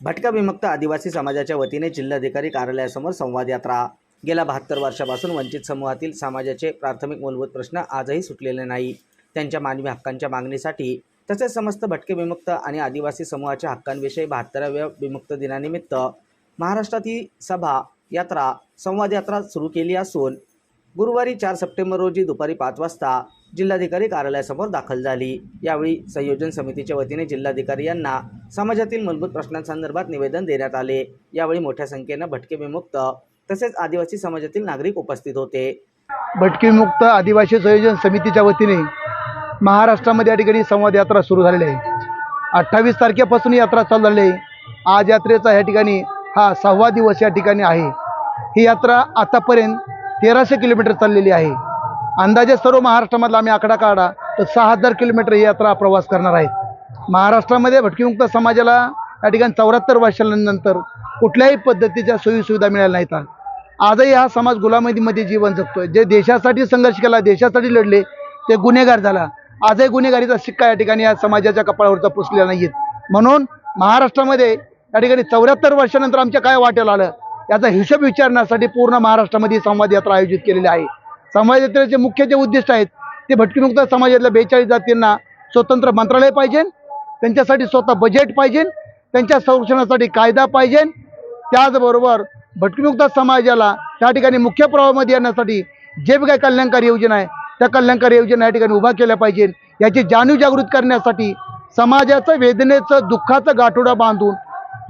भटका विमुक्त आदिवासी समाजाच्या वतीने जिल्हाधिकारी कार्यालयासमोर संवाद यात्रा. गेल्या बहात्तर वर्षापासून वंचित समूहातील समाजाचे प्राथमिक मूलभूत प्रश्न आजही सुटलेले नाही. त्यांच्या मानवी हक्कांच्या मागणीसाठी तसेच समस्त भटके विमुक्त आणि आदिवासी समूहाच्या हक्कांविषयी बहात्तराव्या विमुक्त दिनानिमित्त महाराष्ट्रात ही सभा यात्रा संवाद यात्रा सुरू केली असून गुरुवारी चार सप्टेंबर रोजी दुपारी पाच वाजता जिल्हाधिकारी कार्यालयासमोर दाखल झाली. यावेळी संयोजन समितीच्या वतीने जिल्हाधिकारी यांना समाजातील मूलभूत प्रश्नांसंदर्भात निवेदन देण्यात आले. यावेळी मोठ्या संख्येनं भटके विमुक्त तसेच आदिवासी समाजातील नागरिक उपस्थित होते. भटकीमुक्त आदिवासी संयोजन समितीच्या वतीने महाराष्ट्रामध्ये या ठिकाणी संवाद यात्रा सुरू झालेली आहे. अठ्ठावीस तारखेपासून यात्रा चालू झाली आहे. आज यात्रेचा या ठिकाणी हा सहावा दिवस या ठिकाणी आहे. ही यात्रा आतापर्यंत तेराशे किलोमीटर चाललेली आहे. अंदाजे सर्व महाराष्ट्रामधला आम्ही आकडा काढा तर सहा हजार किलोमीटर ही यात्रा प्रवास करणार आहेत. महाराष्ट्रामध्ये भटकीमुक्त समाजाला या ठिकाणी चौऱ्याहत्तर वर्षानंतर कुठल्याही पद्धतीच्या सोयीसुविधा मिळाल्या नाहीत. आजही हा समाज गुलामदीमध्ये जीवन जगतोय. जे देशासाठी संघर्ष केला देशासाठी लढले ते गुन्हेगार झाला. आजही गुन्हेगारीचा शिक्का या ठिकाणी या समाजाच्या कपाळावरचा पुसलेला नाही म्हणून महाराष्ट्रामध्ये या ठिकाणी चौऱ्याहत्तर वर्षानंतर आमच्या काय वाटेल आलं? याचा हिशोब विचारण्यासाठी पूर्ण महाराष्ट्रामध्ये संवाद यात्रा आयोजित केलेली आहे. संवाद यात्रेचे मुख्य जे उद्दिष्ट आहेत ते भटकीमुक्त समाजातल्या बेचाळीस जातींना स्वतंत्र मंत्रालय पाहिजे त्यांच्यासाठी स्वतः बजेट पाहिजे त्यांच्या संरक्षणासाठी कायदा पाहिजे. त्याचबरोबर भटकीमुक्त समाजाला त्या ठिकाणी मुख्य प्रवाहामध्ये येण्यासाठी जे काही कल्याणकारी योजना आहे त्या कल्याणकारी योजना या ठिकाणी उभा केल्या पाहिजे. याची जाणीव जागृत करण्यासाठी समाजाचं वेदनेचं दुःखाचं गाठोडा बांधून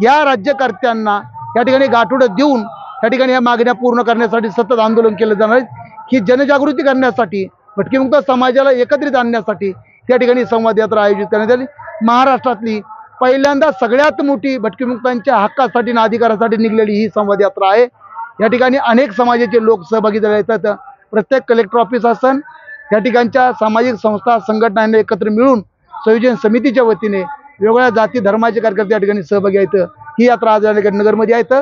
या राज्यकर्त्यांना या ठिकाणी गाठोडं देऊन या ठिकाणी या मागण्या पूर्ण करण्यासाठी सतत आंदोलन केलं जाणार आहे. ही जनजागृती करण्यासाठी भटकीमुक्त समाजाला एकत्रित आणण्यासाठी त्या ठिकाणी संवाद यात्रा आयोजित करण्यात आली. महाराष्ट्रातली पहिल्यांदा सगळ्यात मोठी भटकीमुक्तांच्या हक्कासाठी आणि अधिकारासाठी निघलेली ही संवाद यात्रा आहे. या ठिकाणी अनेक समाजाचे लोक सहभागी झाले आहेत. प्रत्येक कलेक्टर ऑफिस असन या ठिकाणच्या सामाजिक संस्था संघटनांना एकत्र मिळून संयोजन समितीच्या वतीने वेगवेगळ्या जाती धर्माचे कार्यकर्ते या ठिकाणी सहभागी आहेत. ही यात्रा आज ठिकाणी नगरमध्ये आहेत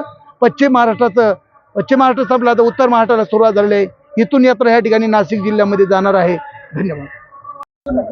पश्चिम महाराष्ट्राचं पश्चिम महाराष्ट्र संपला तर उत्तर महाराष्ट्राला सुरुवात झालेली आहे. इथून यात्रा या ठिकाणी नाशिक जिल्ह्यामध्ये जाणार आहे. धन्यवाद.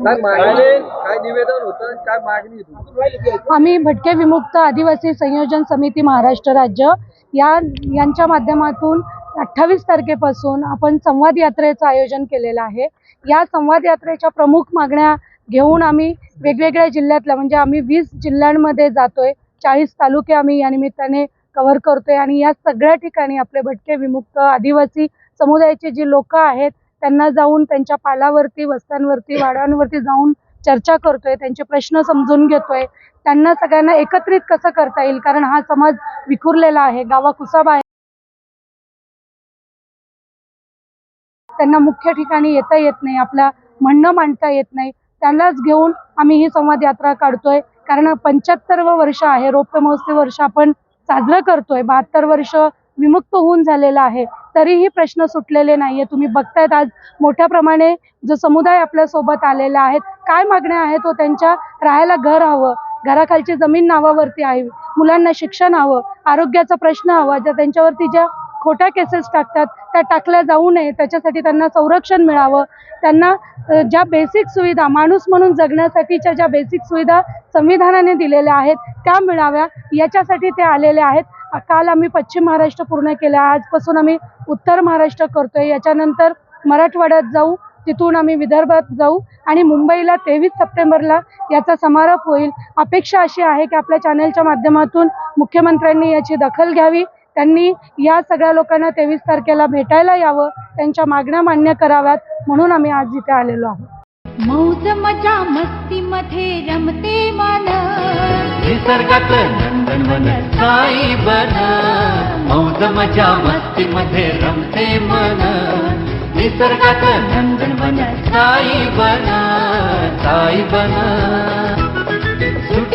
काय मागणी? काय निवेदन होतं आणि काय मागणी होती? आम्ही भटके विमुक्त आदिवासी संयोजन समिती महाराष्ट्र राज्य या यांच्या माध्यमातून अठ्ठावीस तारखेपासून आपण संवाद यात्रेचं आयोजन केलेलं आहे. या संवाद यात्रेच्या प्रमुख मागण्या घेऊन आम्ही वेगवेगळ्या जिल्ह्यातल्या म्हणजे आम्ही वीस जिल्ह्यांमध्ये जातोय. चाळीस तालुके आम्ही या निमित्ताने कव्हर करतोय आणि या सगळ्या ठिकाणी आपले भटके विमुक्त आदिवासी समुदायाचे जे लोक आहेत त्यांना जाऊन त्यांच्या पालावरती वस्त्यांवरती वाड्यांवरती जाऊन चर्चा करतोय त्यांचे प्रश्न समजून घेतोय. त्यांना सगळ्यांना एकत्रित कसं करता येईल? कारण हा समाज विखुरलेला आहे गावाकुसाब आहे. त्यांना मुख्य ठिकाणी येता येत नाही आपलं म्हणणं मांडता येत नाही. त्यांनाच घेऊन आम्ही ही संवाद यात्रा काढतोय. कारण पंच्याहत्तरव वर्ष आहे रौप्य महोत्सवी वर्ष आपण साजरं करतोय. बहात्तर वर्ष विमुक्त होऊन झालेलं आहे. तरीही प्रश्न सुटलेले नाहीये. तुम्ही बघतायत आज मोठ्या प्रमाणे जो समुदाय आपल्यासोबत आलेला आहेत काय मागण्या आहेत तो त्यांच्या राहायला घर हवं. घराखालची जमीन नावावरती आहे. मुलांना शिक्षण हवं. आरोग्याचा प्रश्न हवा. ज्या त्यांच्यावरती ज्या खोट्या केसेस टाकतात त्या टाकल्या जाऊ नये त्याच्यासाठी त्यांना संरक्षण मिळावं. त्यांना ज्या बेसिक सुविधा माणूस म्हणून जगण्यासाठीच्या ज्या बेसिक सुविधा संविधानाने दिलेल्या आहेत त्या मिळाव्या. याच्यासाठी ते आलेले आहेत. काल आम्ही पश्चिम महाराष्ट्र पूर्ण केलं. आजपासून आम्ही उत्तर महाराष्ट्र करतोय. याच्यानंतर मराठवाड्यात जाऊ तिथून आम्ही विदर्भात जाऊ आणि मुंबईला तेवीस सप्टेंबरला याचा समारोप होईल. अपेक्षा अशी आहे की आपल्या चॅनलच्या माध्यमातून मुख्यमंत्र्यांनी याची दखल घ्यावी. त्यांनी या सगळ्या लोकांना तेवीस तारखेला भेटायला यावं त्यांच्या मागण्या मान्य कराव्यात म्हणून आम्ही आज इथे आलेलो आहोत. मौज मजा मस्ती मध्ये रमते मन. निसर्गात नंदनवन साई बन. मौज मजा मस्ती मध्ये रमते मन. निसर्गात नंदनवन साई बन साई बन.